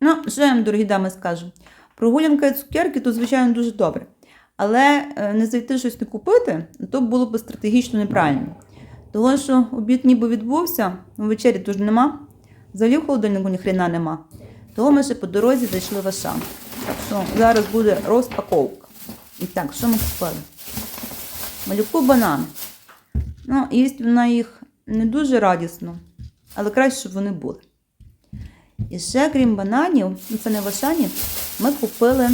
Ну, що я вам, дорогі дами, скажу? Прогулянка і цукерки то, звичайно, дуже добре. Але е, не зайти щось не купити, то було б стратегічно неправильно. Того, що обід ніби відбувся, вечері теж нема, взагалі в холодильнику ні хрена нема. Того ми ще по дорозі зайшли в Ашан. Так що зараз буде розпаковка. І так, що ми купили? Малюку банани. Ну, їсть вона їх не дуже радісно, але краще, щоб вони були. І ще, крім бананів, ну це не в Ашані, ми купили,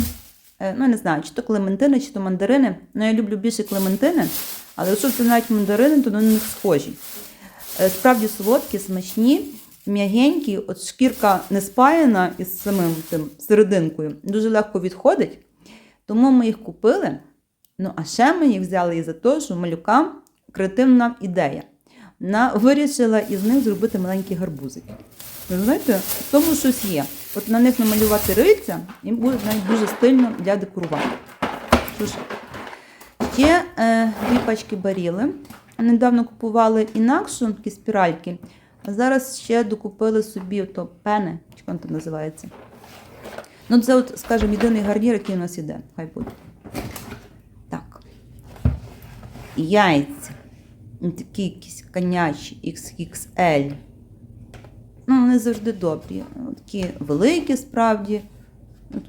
е, ну не знаю, чи то клементини, чи то мандарини. Ну, я люблю більше клементини, але якщо це навіть мандарини, то на них схожі. Е, Справді солодкі, смачні, м'ягенькі, от шкірка не спаяна із самим тим серединкою, дуже легко відходить. Тому ми їх купили. Ну, а ще ми їх взяли із-за того, що у малюка креативна ідея. Вона вирішила із них зробити маленькі гарбузики. Ви знаєте, в тому щось є. От на них намалювати риця, і буде навіть дуже стильно для декорування. Що ж, ще е, дві пачки баріли. Недавно купували інакшу такі спіральки, а зараз ще докупили собі то пени, чи воно там називається. Ну, це, от, скажімо, єдиний гарнір, який у нас іде. Хай буде. Так. Яйця. Такі якісь конячі XXL. Вони завжди добрі. Такі великі справді.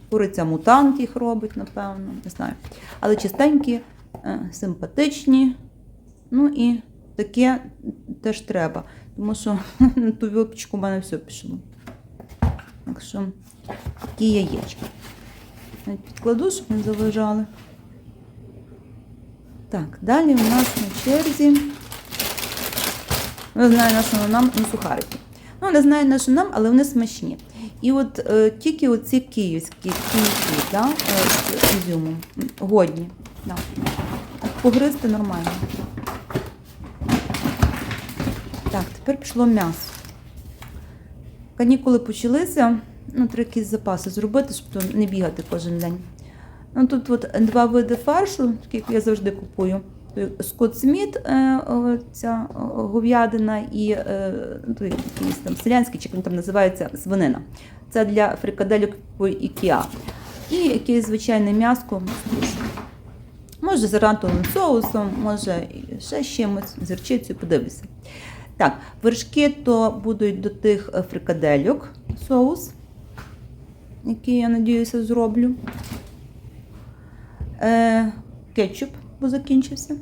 Куриця мутант їх робить, напевно, не знаю. Але чистенькі, е, симпатичні. Ну і таке теж треба. Тому що на ту випічку в мене все пішло. Так що такі яєчки. Підкладу, щоб не заважали. Так, далі у нас на черзі. Не знаю, на що нам ну, сухарики. Ну, не знаю, на що нам, але вони смачні. І от е, тільки оці київські київські, да, е, з ізюмом, годні. Да. Погризти нормально. Так, тепер пішло м'ясо. Канікули почалися, ну, треба якісь запаси зробити, щоб не бігати кожен день. Ну, тут от два види фаршу, такі, як я завжди купую. Скотт Сміт, е, ця говядина і е, ну, там селянський, чи як там називається свинина. Це для фрикаделек по Ікеа. І якесь звичайне м'яско. Може з рантовим соусом, може ще з чимось, з гірчицею, подивлюся. Так, вершки то будуть до тих е, фрикадельок соус, який, я надіюся, зроблю. Е, кетчуп, бо закінчився.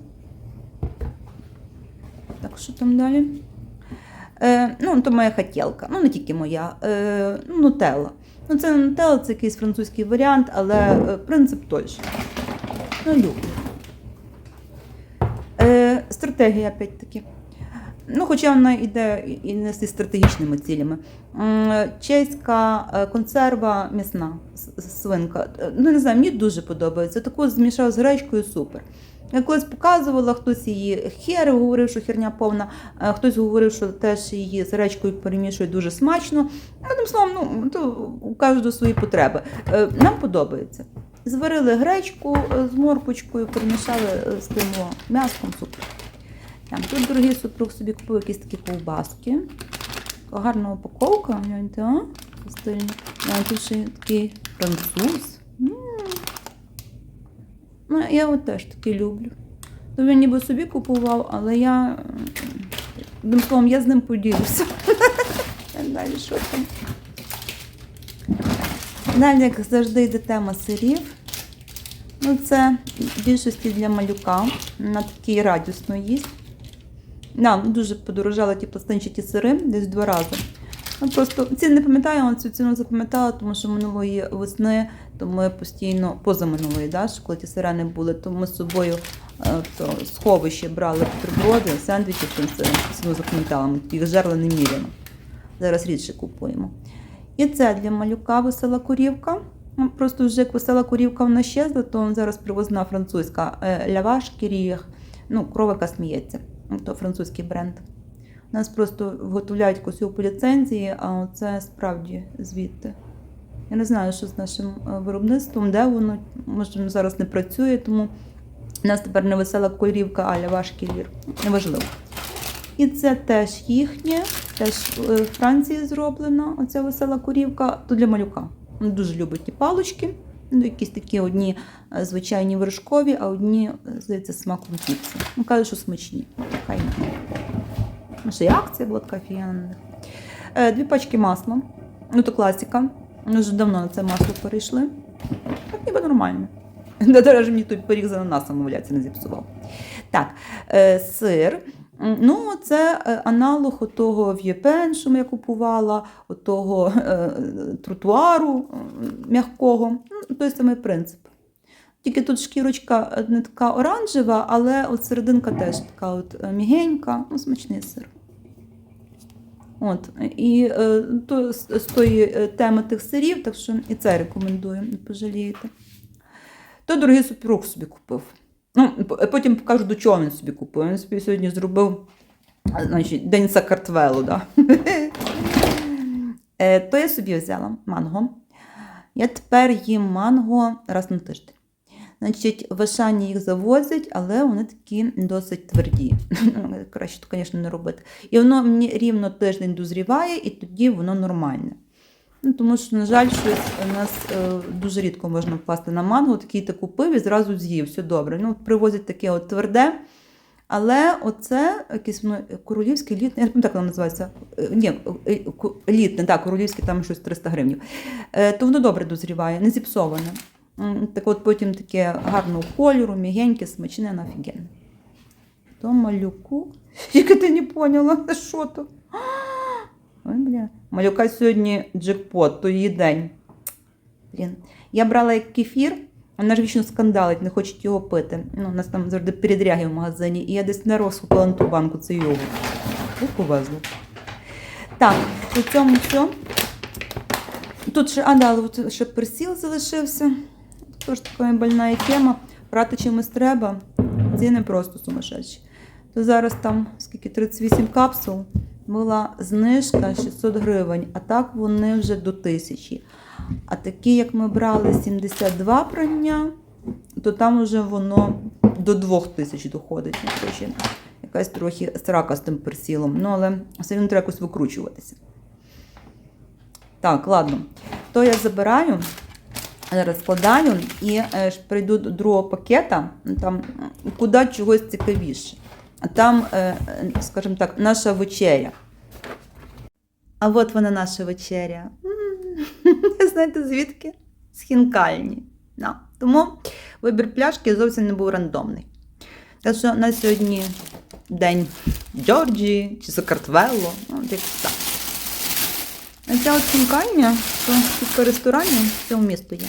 Так, що там далі? Е, ну, то моя хотілка. Ну, не тільки моя, е, ну, нутелла. Ну, це не нутелла, це якийсь французький варіант, але е, принцип той же. Ну, люблю. Е, стратегія, опять-таки. Ну, хоча вона йде і не зі стратегічними цілями. Чеська е, консерва м'ясна свинка. Е, Ну, не знаю, мені дуже подобається. Таку змішав з гречкою супер. Я колись показувала, хтось її херив, говорив, що херня повна, хтось говорив, що теж її з гречкою перемішують дуже смачно. Одним словом, ну, то у кожного свої потреби. Е, Нам подобається. Зварили гречку е, з морквочкою, перемішали е, з тим о, м'яском, супер. Так, тут дорогий супруг собі купив якісь такі ковбаски. Гарна упаковка, гляньте, а? Стильно. Тут такий француз. Ну, я от теж таки люблю. То він ніби собі купував, але я. Одним словом, я з ним поділюся. Далі що там? Далі, як завжди, йде тема сирів. Ну, це в більшості для малюка. На такий радісно їсть. Ну, дуже подорожали ті пластинчаті сири десь два рази. Ну, просто ціни не пам'ятаю, але цю ціну запам'ятала, тому що минулої весни то ми постійно, позаминулої, да, що коли ті сирени були, то ми з собою е, то, сховище брали бутерброди, сендвічі сиром. Ціну запам'ятала, ми їх жерли неміряно. Зараз рідше купуємо. І це для малюка весела корівка. Ну, Просто вже як весела корівка вона щезла, то зараз привозна французька е, ляваш кіріях, ну, кровика сміється. Ну, То французький бренд. Нас просто виготовляють косю по ліцензії, а це справді звідти. Я не знаю, що з нашим е, виробництвом, де воно, може, зараз не працює, тому у нас тепер не весела корівка, а ляваш кірір. Неважливо. І це теж їхнє, теж е, в Франції зроблена оця весела корівка, то для малюка. Він дуже любить ті палочки. Ну, якісь такі одні е, звичайні вершкові, а одні, здається, смаком піци. Ну, каже, що смачні. Хай не. Ще й була така офігенна на них. Е, Дві пачки масла. Ну, то класика. Ми вже давно на це масло перейшли. Так ніби нормально. Ж мені той пиріг з ананасом, мовляється, не зіпсував. Так, е, сир. Ну, це е, аналог отого в'єпен, що я купувала, отого е, тротуару м'якого. Ну, той самий принцип. Тільки тут шкірочка е, не така оранжева, але от серединка теж така от е, мігенька, ну, смачний сир. От, і е, то, з, тої теми тих сирів, так що і це рекомендую, не пожалієте. То дорогий супруг собі купив. Ну, потім покажу, до чого він собі купив. Він собі сьогодні зробив значить, День Сакартвелу. Да? То я собі взяла манго. Я тепер їм манго раз на тиждень. Значить, в Ашані їх завозять, але вони такі досить тверді. Краще, звісно, не робити. І воно мені рівно тиждень дозріває, і тоді воно нормальне. Ну, тому що, на жаль, щось у нас е, дуже рідко можна впасти на манго, такий ти купив і зразу з'їв, все добре. Ну, привозять таке от тверде. Але оце якесь воно королівське літне, я не пам'ятаю, як воно називається. Е, Ні, е, літне, так, королівське там щось 300 гривень. Е, То воно добре дозріває, не зіпсоване. Так от потім таке гарного кольору, м'ягеньке, смачне, нафігенне. То малюку. Яке ти не поняла, що то? Ой, бля. Малюка сьогодні джекпот, то її день. Блін. Я брала як кефір, вона ж вічно скандалить, не хочуть його пити. Ну, у нас там завжди передряги в магазині, і я десь на розкупила на ту банку цей йогурт. Ох, повезло. Так, по цьому все. Тут ще, а, да, ще персіл залишився. Тож така больна тема. Брати чимось треба. Ціни просто сумасшедші. То зараз там скільки 38 капсул. Була знижка 600 гривень, а так вони вже до 1000. А такі, як ми брали 72 прання, то там вже воно до 2000 доходить. Якась трохи срака з тим персілом. Ну, але все одно треба якось викручуватися. Так, ладно. То я забираю, зараз складаю і е, прийду до другого пакета, там куди чогось цікавіше. Там, е, е, скажімо так, наша вечеря. А от вона наша вечеря. Знаєте звідки? З хінкальні. Да. Тому вибір пляшки зовсім не був рандомний. Так що на сьогодні день Джорджії чи Сакартвелло, ну, так. А ця от хінкальня, то кілька ресторанів в цьому місту є.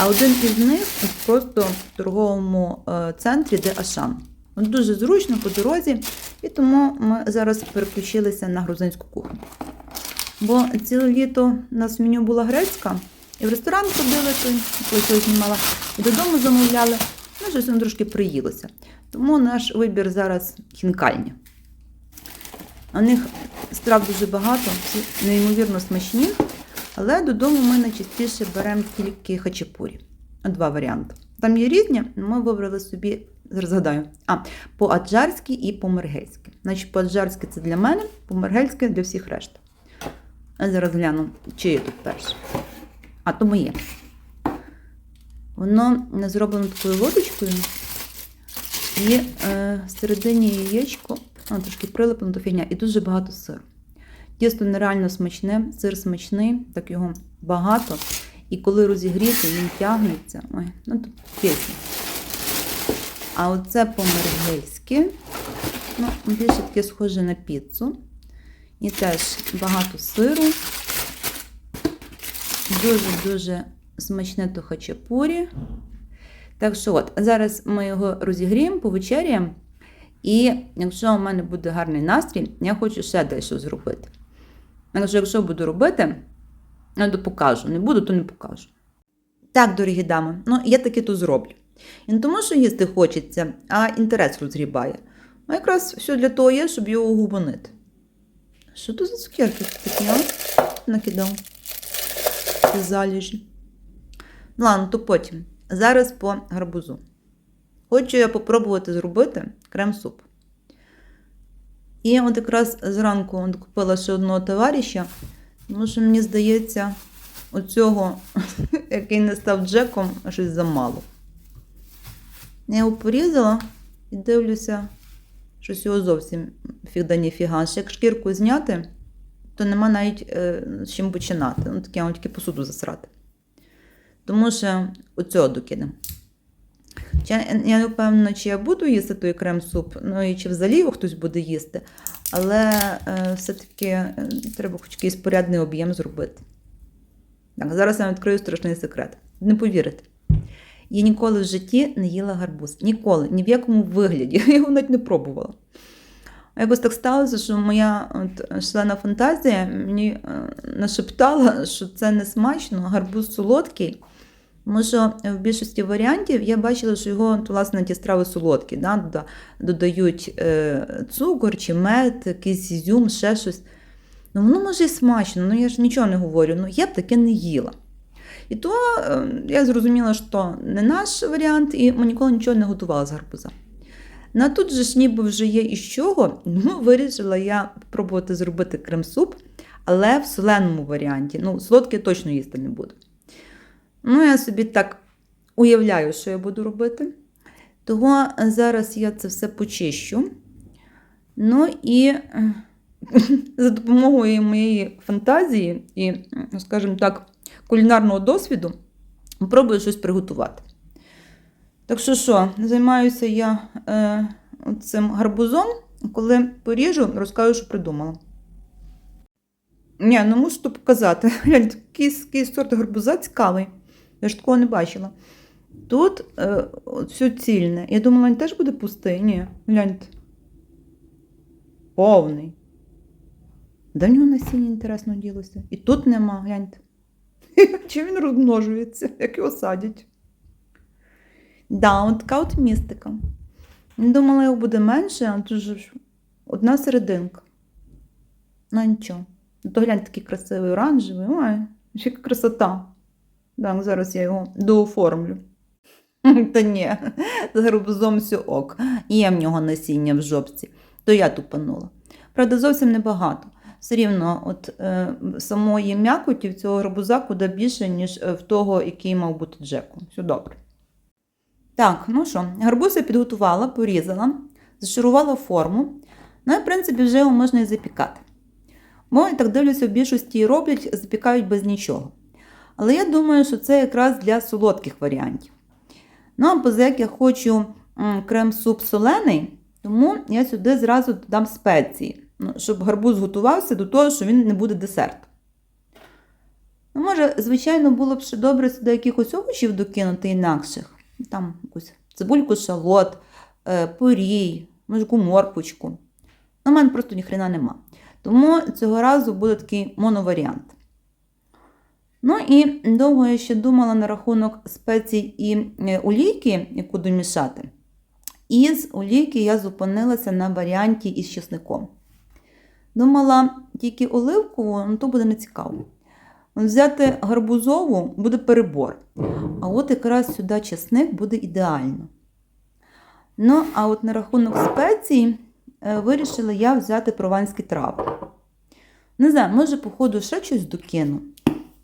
А один із них просто в торговому е, центрі, де Ашан. Дуже зручно по дорозі, і тому ми зараз переключилися на грузинську кухню. Бо ціле літо у нас в меню була грецька, і в ресторан ходили, коли цього знімала, і додому замовляли. Ну, щось воно трошки приїлося. Тому наш вибір зараз хінкальня. У них страв дуже багато, неймовірно смачні, але додому ми найчастіше беремо тільки хачапурі. Два варіанти. Там є різні, ми вибрали собі, зараз згадаю, а, по-аджарськи і по-мергельськи. Значить, по-аджарськи це для мене, по-мергельськи для всіх решта. Я зараз гляну, чи є тут перше. А, то моє. Воно зроблено такою лодочкою. І е, всередині яєчко, а, трошки прилиплено до фігня, і дуже багато сиру. Тісто нереально смачне, сир смачний, так його багато. І коли розігріти, він тягнеться. Ой, ну тут пісня. А оце по-мергельськи. Ну, більше таке схоже на піцу. І теж багато сиру. Дуже-дуже смачне то хачапурі. Так що от, зараз ми його розігріємо, повечеряємо. І якщо у мене буде гарний настрій, я хочу ще дещо зробити. Якщо, якщо буду робити, я то покажу. Не буду, то не покажу. Так, дорогі дами, ну я таки то зроблю. І не тому, що їсти хочеться, а інтерес розгрібає. Ну, якраз все для того є, щоб його губонити. Що тут за цукерки такі, а? Накидав. Ці заліжі. Ладно, то потім. Зараз по гарбузу. Хочу я попробувати зробити крем-суп. І от якраз зранку от купила ще одного товариша, тому що мені здається, оцього, який не став Джеком, щось замало. Я його порізала і дивлюся, щось його зовсім фігда ніфіга. Як шкірку зняти, то нема навіть е, з чим починати. Ну, таке, тільки посуду засрати. Тому що оцього докинемо. Я не впевнена, чи я буду їсти той крем-суп, ну і чи взагалі його хтось буде їсти. Але е, все-таки е, треба хоч якийсь порядний об'єм зробити. Так, зараз я вам відкрию страшний секрет. Не повірите. Я ніколи в житті не їла гарбуз. Ніколи, ні в якому вигляді. Я його навіть не пробувала. Якось так сталося, що моя от, члена фантазія мені е, нашептала, що це не смачно, гарбуз солодкий. Тому що в більшості варіантів я бачила, що його власне ті страви солодкі. Да? Додають е, цукор чи мед, якийсь ізюм, ще щось. Ну, воно може і смачно, ну я ж нічого не говорю. Ну, я б таке не їла. І то е, я зрозуміла, що не наш варіант, і ми ніколи нічого не готувала з гарбуза. На тут же ж ніби вже є із чого, ну, вирішила я спробувати зробити крем-суп, але в соленому варіанті. Ну, солодке точно їсти не буду. Ну, я собі так уявляю, що я буду робити. Того зараз я це все почищу. Ну і е, за допомогою моєї фантазії і, ну, скажімо так, кулінарного досвіду пробую щось приготувати. Так що що, займаюся я е, цим гарбузом, коли поріжу, розкажу, що придумала. Ні, ну мушу то показати. Такий сорт гарбуза цікавий. Я ж такого не бачила. Тут е, цільне. Я думала, він теж буде пустий. Ні, гляньте. Повний. Де в нього насіння інтересно ділося? І тут нема, гляньте. Чим він розмножується, як його садять? Да, от така от містика. Думала, його буде менше, а тут же одна серединка. Ну нічого. То глянь, такий красивий оранжевий. Ой, яка красота. Так, зараз я його дооформлю. Та ні, з гарбузом все ок. Є в нього насіння в жопці, то я тупанула. Правда, зовсім небагато. Все рівно, от е, самої м'якоті в цього гарбуза куди більше, ніж е, в того, який мав бути Джеку. Все добре. Так, ну що, гарбуз я підготувала, порізала, зашарувала форму. Ну і, в принципі, вже його можна і запікати. Бо я так дивлюся, в більшості роблять, запікають без нічого. Але я думаю, що це якраз для солодких варіантів. Ну, а поза як я хочу крем-суп солений, тому я сюди зразу додам спеції, ну, щоб гарбуз готувався до того, що він не буде десерт. Ну, може, звичайно, було б ще добре сюди якихось овочів докинути інакших. Там якусь цибульку, шалот, е, порій, може, морпочку. Ну, У мене просто ніхрена нема. Тому цього разу буде такий моноваріант. Ну і довго я ще думала на рахунок спецій і е, олійки, яку домішати. І з олійки я зупинилася на варіанті із чесником. Думала, тільки оливкову, ну то буде нецікаво. Взяти гарбузову буде перебор. А от якраз сюди чесник буде ідеально. Ну, а от на рахунок спецій е, вирішила я взяти прованські трави. Не знаю, може, по ходу ще щось докину.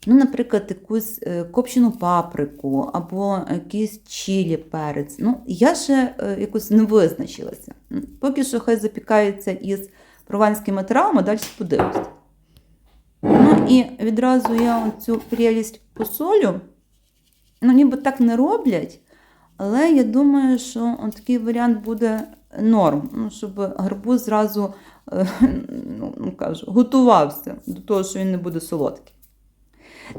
Ну, наприклад, якусь е, копчену паприку або якийсь чилі перець. Ну, я ще е, якось не визначилася. Поки що хай запікається із прованськими травами, далі подивлюся. Ну і відразу я цю прелість посолю. Ну, ніби так не роблять, але я думаю, що такий варіант буде норм, ну, щоб гарбуз зразу е, ну, ну, кажу, готувався до того, що він не буде солодкий.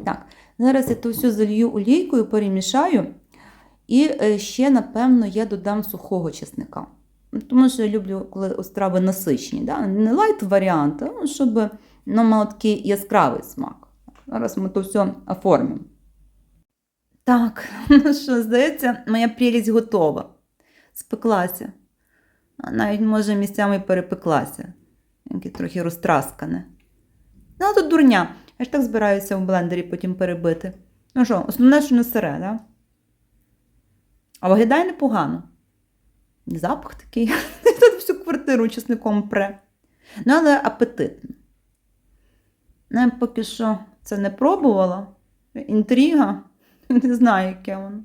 Так, зараз я то все залью олійкою, перемішаю. І е, ще, напевно, я додам сухого чесника. Тому що я люблю, коли страви насичені. Да? Не лайт варіант, а щоб ну, мав такий яскравий смак. Зараз ми то все оформимо. Так, ну що, здається, моя прелість готова. Спеклася. Навіть, може, місцями перепеклася. Трохи розтраскане. Ну, тут дурня. Я ж так збираюся в блендері потім перебити. Ну що, основне, що не сире, да? А виглядає непогано. Запах такий. Тут всю квартиру чесником пре. Ну, але апетитно. Ну, Я поки що це не пробувала. Інтрига, не знаю, яке воно.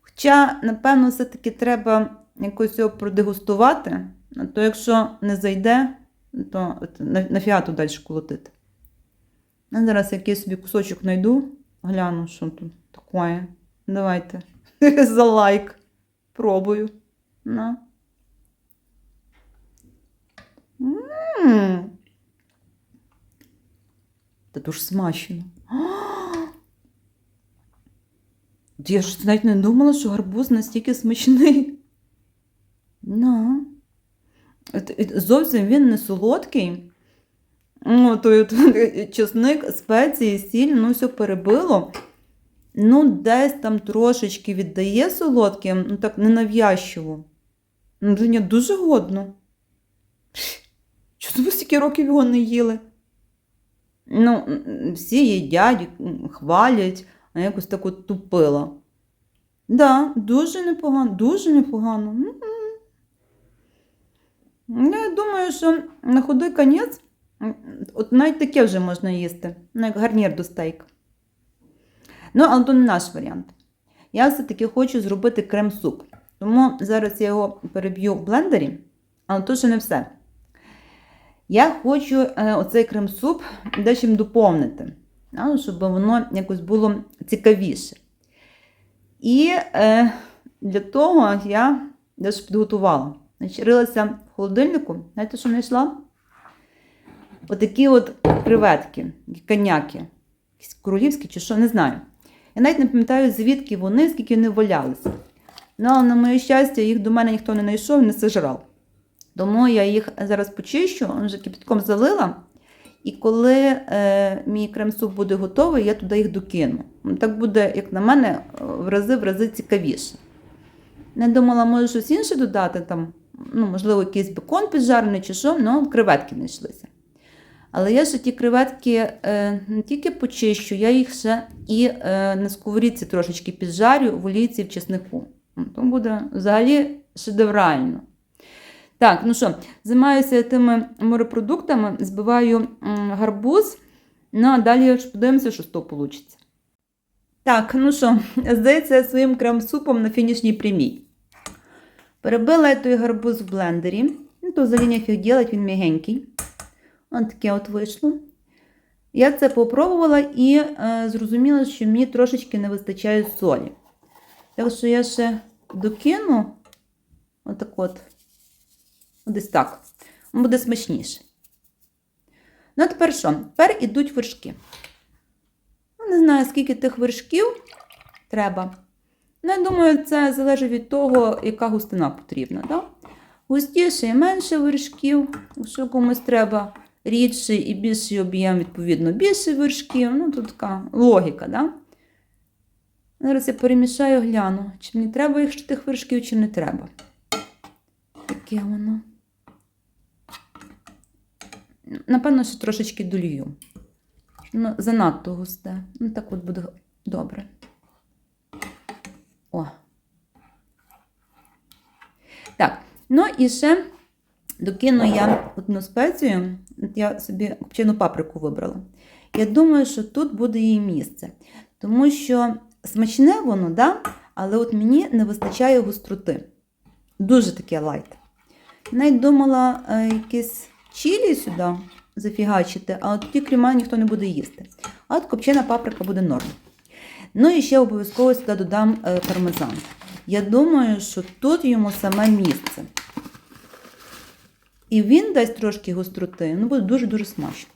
Хоча, напевно, все-таки треба якось його продегустувати, а то якщо не зайде, то на- нафіга тут далі колотити. Я зараз якийсь собі кусочок знайду, гляну, що тут таке. Давайте. За лайк. Пробую. На. М. Та дуже смачно. Я ж навіть не думала, що гарбуз настільки смачний. Ну. Зовсім він не солодкий. Ну, от, чесник, спеції, сіль, ну все перебило. Ну, десь там трошечки віддає солодким, ну так ненав'язчиво. Ну, дуже годно. Чого ви стільки років його не їли? Ну, всі їдять, хвалять, а якось так от тупила. Да, дуже непогано, дуже непогано. Ну, Я думаю, що на худий конець, от навіть таке вже можна їсти, як гарнір до стейка. Ну, але то не наш варіант. Я все-таки хочу зробити крем-суп. Тому зараз я його переб'ю в блендері, але то ще не все. Я хочу е, оцей крем-суп дечим доповнити, щоб воно якось було цікавіше. І е, для того я дещо підготувала. Рилася холодильнику, знаєте, що знайшла? Отакі от креветки, коняки, якісь королівські чи що, не знаю. Я навіть не пам'ятаю, звідки вони, скільки вони валялися. Ну, але на моє щастя, їх до мене ніхто не знайшов не сожрав. Тому я їх зараз почищу, вже кипятком залила. І коли е, мій крем-суп буде готовий, я туди їх докину. Ну, Так буде, як на мене, в рази в рази цікавіше. Не думала, може щось інше додати, там, ну, можливо, якийсь бекон піджарений чи що, ну, креветки знайшлися. Але я ще ті креветки е, не тільки почищу, я їх ще і е, на сковорідці трошечки піджарю в олійці в чеснику. Ну, То буде взагалі шедеврально. Так, ну що, займаюся тими морепродуктами, збиваю гарбуз. Ну, а далі подивимося, що з того вийде. Так, ну що, здається, своїм крем-супом на фінішній прямій. Перебила я той гарбуз в блендері. Ну, то взагалі нефіг ділать, він м'ягенький. Ось таке от вийшло. Я це попробувала і е, зрозуміла, що мені трошечки не вистачає солі. Так що я ще докину отак от. Десь так. Буде смачніше. Ну, а тепер що? Тепер ідуть вершки. Ну, Не знаю, скільки тих вершків треба. Ну, я думаю, це залежить від того, яка густина потрібна. Да? Густіше і менше вершків. Якщо комусь треба рідший і більший об'єм, відповідно, більше вершків. Ну, тут така логіка. Да? Зараз я перемішаю, гляну, чи мені треба їх ще тих вершків, чи не треба. Таке воно. Напевно, що трошечки долью. Ну, занадто густе. Ну, так от буде добре. О. Так, ну і ще докину я одну спецію. Я собі копчену паприку вибрала. Я думаю, що тут буде її місце. Тому що смачне воно, да? але от мені не вистачає гостроти. Дуже таке лайт. Навіть думала е, якесь чилі сюди зафігачити, а от тоді крема ніхто не буде їсти. А от копчена паприка буде норм. Ну і ще обов'язково сюди додам е, пармезан. Я думаю, що тут йому саме місце. І він дасть трошки гостроти, ну буде дуже-дуже смачно.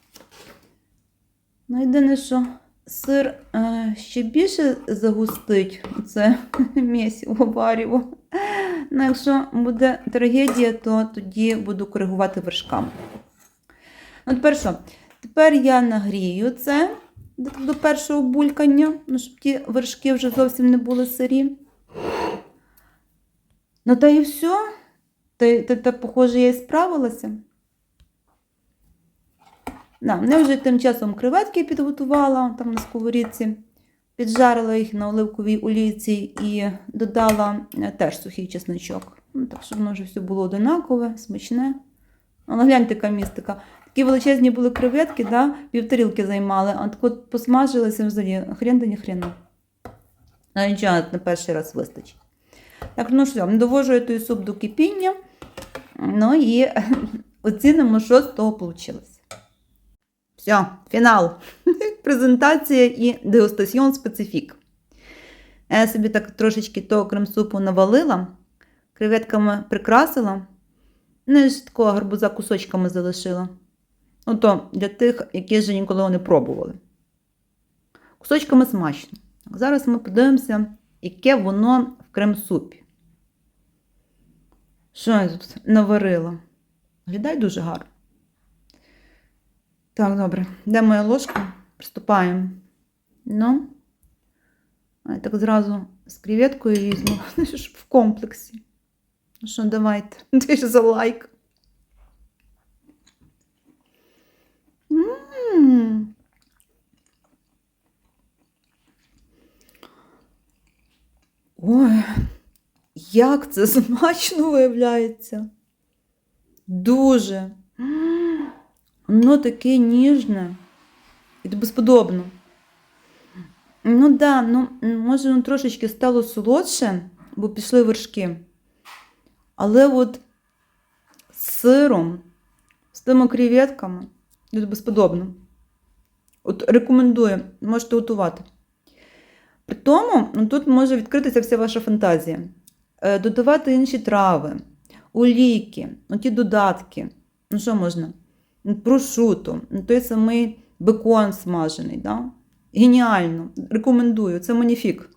Ну, єдине, що сир е, ще більше загустить це місіво варіво. Ну, якщо буде трагедія, то тоді буду коригувати вершками. Ну, тепер що? Тепер я нагрію це до, першого булькання, ну, щоб ті вершки вже зовсім не були сирі. Ну, та і все. Та, та, та, похоже, я і справилася. Да, я вже тим часом креветки підготувала там на сковорідці, піджарила їх на оливковій олійці і додала е, теж сухий чесничок. Ну, так, щоб воно вже все було одинакове, смачне. Але гляньте, яка містика. Такі величезні були креветки, да? півтарілки займали, а так от посмажилися взагалі. Хрен да ні хрена. Нічого, на перший раз вистачить. Так, ну що, довожу я той суп до кипіння. Ну і оцінимо, що з того вийшло. Все, фінал. Презентація і дегустаціон специфік. Я собі так трошечки того крем-супу навалила, креветками прикрасила. Ну, і такого гарбуза кусочками залишила. Ну, то для тих, які вже ніколи не пробували. Кусочками смачно. Зараз ми подивимося, яке воно в крем-супі. Що я тут наварила? Глядає дуже гарно. Так, добре. Де моя ложка? Приступаємо. Ну, а я так зразу з креветкою візьму, в комплексі. Ну що, давайте. Ти ж за лайк. Ой, як це смачно виявляється. Дуже. Воно таке ніжне. І безподобно. Ну да, ну, може, воно трошечки стало солодше, бо пішли вершки. Але от з сиром, з тими креветками, це безподобно. От рекомендую, можете готувати. При тому, ну, тут може відкритися вся ваша фантазія. Е, Додавати інші трави, олійки, ну, ті додатки. Ну, що можна? Прошуту, ну, той самий бекон смажений. Да? Геніально. Рекомендую, це маніфік.